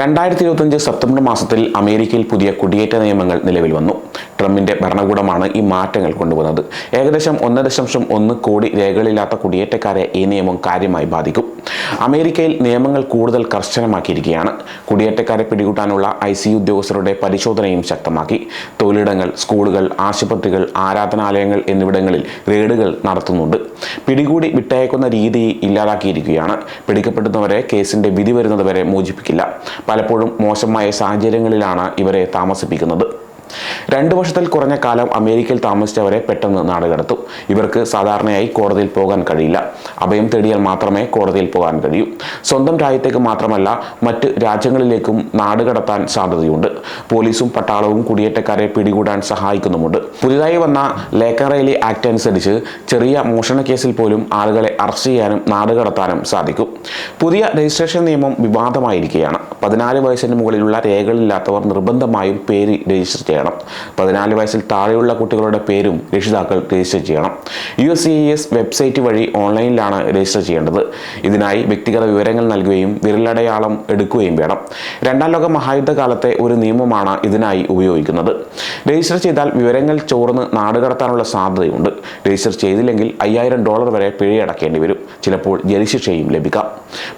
രണ്ടായിരത്തി ഇരുപത്തഞ്ച് സെപ്റ്റംബർ മാസത്തിൽ അമേരിക്കയിൽ പുതിയ കുടിയേറ്റ നിയമങ്ങൾ നിലവിൽ വന്നു. ട്രംപിന്റെ ഭരണകൂടമാണ് ഈ മാറ്റങ്ങൾ കൊണ്ടുവന്നത്. ഏകദേശം ഒന്ന് ദശാംശം ഒന്ന് കോടി രേഖകളില്ലാത്ത കുടിയേറ്റക്കാരെ ഈ നിയമം കാര്യമായി ബാധിക്കും. അമേരിക്കയിൽ നിയമങ്ങൾ കൂടുതൽ കർശനമാക്കിയിരിക്കുകയാണ്. കുടിയേറ്റക്കാരെ പിടികൂട്ടാനുള്ള ഐ സി ഉദ്യോഗസ്ഥരുടെ പരിശോധനയും ശക്തമാക്കി. തൊഴിലിടങ്ങൾ സ്കൂളുകൾ ആശുപത്രികൾ ആരാധനാലയങ്ങൾ എന്നിവിടങ്ങളിൽ റെയ്ഡുകൾ നടത്തുന്നുണ്ട്. പിടികൂടി വിട്ടയക്കുന്ന രീതി ഇല്ലാതാക്കിയിരിക്കുകയാണ്. പിടിക്കപ്പെടുന്നവരെ കേസിന്റെ വിധി വരുന്നതുവരെ മോചിപ്പിക്കില്ല. പലപ്പോഴും മോശമായ സാഹചര്യങ്ങളിലാണ് ഇവരെ താമസിപ്പിക്കുന്നത്. രണ്ടു വർഷത്തിൽ കുറഞ്ഞ കാലം അമേരിക്കയിൽ താമസിച്ചവരെ പെട്ടെന്ന് നാടുകടത്തും. ഇവർക്ക് സാധാരണയായി കോടതിയിൽ പോകാൻ കഴിയില്ല. അഭയം തേടിയാൽ മാത്രമേ കോടതിയിൽ പോകാൻ കഴിയൂ. സ്വന്തം രാജ്യത്തേക്ക് മാത്രമല്ല മറ്റ് രാജ്യങ്ങളിലേക്കും നാടുകടത്താൻ സാധ്യതയുണ്ട്. പോലീസും പട്ടാളവും കുടിയേറ്റക്കാരെ പിടികൂടാൻ സഹായിക്കുന്നുമുണ്ട്. പുതിയതായി വന്ന ലേക്കറേലി ആക്ട് അനുസരിച്ച് ചെറിയ മോഷണ കേസിൽ പോലും ആളുകളെ അറസ്റ്റ് ചെയ്യാനും നാടുകടത്താനും സാധിക്കും. പുതിയ രജിസ്ട്രേഷൻ നിയമം വിവാദമായിരിക്കുകയാണ്. പതിനാല് വയസ്സിന് മുകളിലുള്ള രേഖകളില്ലാത്തവർ നിർബന്ധമായും പേര് രജിസ്റ്റർ ചെയ്യണം. പതിനാല് വയസ്സിൽ താഴെയുള്ള കുട്ടികളുടെ പേരും രക്ഷിതാക്കൾ രജിസ്റ്റർ ചെയ്യണം. U S C S website വഴി ഓൺലൈനിലാണ് രജിസ്റ്റർ ചെയ്യേണ്ടത്. ഇതിനായി വ്യക്തിഗത വിവരങ്ങൾ നൽകുകയും വിരലടയാളം എടുക്കുകയും വേണം. രണ്ടാം ലോക മഹായുദ്ധ കാലത്തെ ഒരു നിയമമാണ് ഇതിനായി ഉപയോഗിക്കുന്നത്. രജിസ്റ്റർ ചെയ്താൽ വിവരങ്ങൾ ചോർന്ന് നാടുകടത്താനുള്ള സാധ്യതയുണ്ട്. രജിസ്റ്റർ ചെയ്തില്ലെങ്കിൽ അയ്യായിരം ഡോളർ വരെ പിഴയടക്കേണ്ടി വരും. ചിലപ്പോൾ ജലശിക്ഷയും ലഭിക്കാം.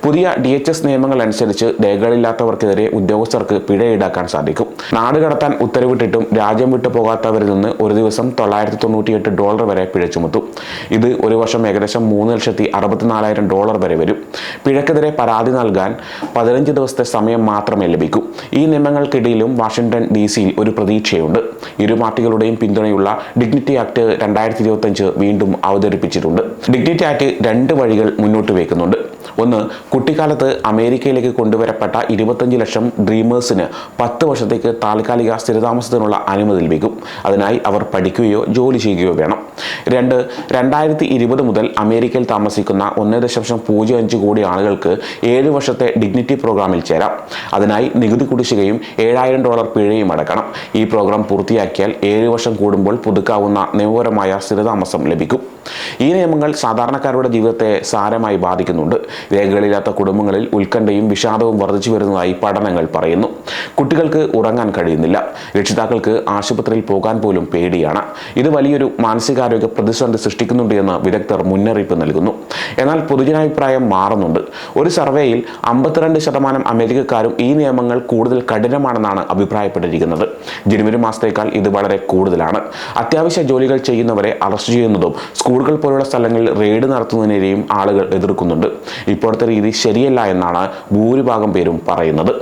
പുതിയ ഡി എച്ച് എസ് നിയമങ്ങൾ അനുസരിച്ച് രേഖകളില്ലാത്തവർക്കെതിരെ ഉദ്യോഗസ്ഥർക്ക് പിഴ ഈടാക്കാൻ സാധിക്കും. നാടുകടത്താൻ ഉത്തരവിട്ടിട്ടും രാജ്യം വിട്ടു പോകാത്തവരിൽ നിന്ന് ഒരു ദിവസം തൊള്ളായിരത്തി തൊണ്ണൂറ്റിയെട്ട് ഡോളർ വരെ പിഴ ചുമത്തും. ഇത് ഒരു വർഷം ഏകദേശം മൂന്ന് ലക്ഷത്തി അറുപത്തിനാലായിരം ഡോളർ വരെ വരും. പിഴക്കെതിരെ പരാതി നൽകാൻ പതിനഞ്ച് ദിവസത്തെ സമയം മാത്രമേ ലഭിക്കൂ. ഈ നിയമങ്ങൾക്കിടയിലും വാഷിംഗ്ടൺ ഡി സിയിൽ ഒരു പ്രതീക്ഷയുണ്ട്. ഇരു പാർട്ടികളുടെയും പിന്തുണയുള്ള ഡിഗ്നിറ്റി ആക്ട് രണ്ടായിരത്തി ഇരുപത്തഞ്ച് വീണ്ടും അവതരിപ്പിച്ചിട്ടുണ്ട്. ഡിഗ്നിറ്റി ആക്ട് രണ്ട് വഴികൾ മുന്നോട്ട് വയ്ക്കുന്നുണ്ട് ഒന്ന് കുട്ടിക്കാലത്ത് അമേരിക്കയിലേക്ക് കൊണ്ടുവരപ്പെട്ട ഇരുപത്തഞ്ച് ലക്ഷം ഡ്രീമേഴ്സിന് പത്ത് വർഷത്തേക്ക് താൽക്കാലിക സ്ഥിരതാമസത്തിനുള്ള അനുമതി ലഭിക്കും. അതിനായി അവർ പഠിക്കുകയോ ജോലി ചെയ്യുകയോ വേണം. രണ്ട് രണ്ടായിരത്തി ഇരുപത് മുതൽ അമേരിക്കയിൽ താമസിക്കുന്ന ഒന്ന് ദശാംശം പൂജ്യം അഞ്ച് കോടി ആളുകൾക്ക് ഏഴ് വർഷത്തെ ഡിഗ്നിറ്റി പ്രോഗ്രാമിൽ ചേരാം. അതിനായി നികുതി കുടിശ്ശികയും ഏഴായിരം ഡോളർ പിഴയും അടക്കണം. ഈ പ്രോഗ്രാം പൂർത്തിയാക്കിയാൽ ഏഴ് വർഷം കൂടുമ്പോൾ പുതുക്കാവുന്ന നിയമപരമായ സ്ഥിരതാമസം ലഭിക്കും. ഈ നിയമങ്ങൾ സാധാരണക്കാരുടെ ജീവിതത്തെ സാരമായി ബാധിക്കുന്നുണ്ട്. രേഖകളില്ലാത്ത കുടുംബങ്ങളിൽ ഉത്കണ്ഠയും വിഷാദവും വർദ്ധിച്ചു വരുന്നതായി പഠനങ്ങൾ പറയുന്നു. കുട്ടികൾക്ക് ഉറങ്ങാൻ കഴിയുന്നില്ല. രക്ഷിതാക്കൾക്ക് ആശുപത്രിയിൽ പോകാൻ പോലും പേടിയാണ്. ഇത് വലിയൊരു മാനസികാരോഗ്യ പ്രതിസന്ധി സൃഷ്ടിക്കുന്നുണ്ട് എന്ന് വിദഗ്ധർ മുന്നറിയിപ്പ് നൽകുന്നു. എന്നാൽ പൊതുജനാഭിപ്രായം മാറുന്നുണ്ട്. ഒരു സർവേയിൽ അമ്പത്തിരണ്ട് ശതമാനം അമേരിക്കക്കാരും ഈ നിയമങ്ങൾ കൂടുതൽ കഠിനമാണെന്നാണ് അഭിപ്രായപ്പെട്ടിരിക്കുന്നത്. ജനുവരി മാസത്തേക്കാൾ ഇത് വളരെ കൂടുതലാണ്. അത്യാവശ്യ ജോലികൾ ചെയ്യുന്നവരെ അറസ്റ്റ് ചെയ്യുന്നതും സ്കൂളുകൾ പോലുള്ള സ്ഥലങ്ങളിൽ റെയ്ഡ് നടത്തുന്നതിനെയും ആളുകൾ എതിർക്കുന്നുണ്ട്. ഇപ്പോഴത്തെ രീതി ശരിയല്ല എന്നാണ് ഭൂരിഭാഗം പേരും പറയുന്നത്.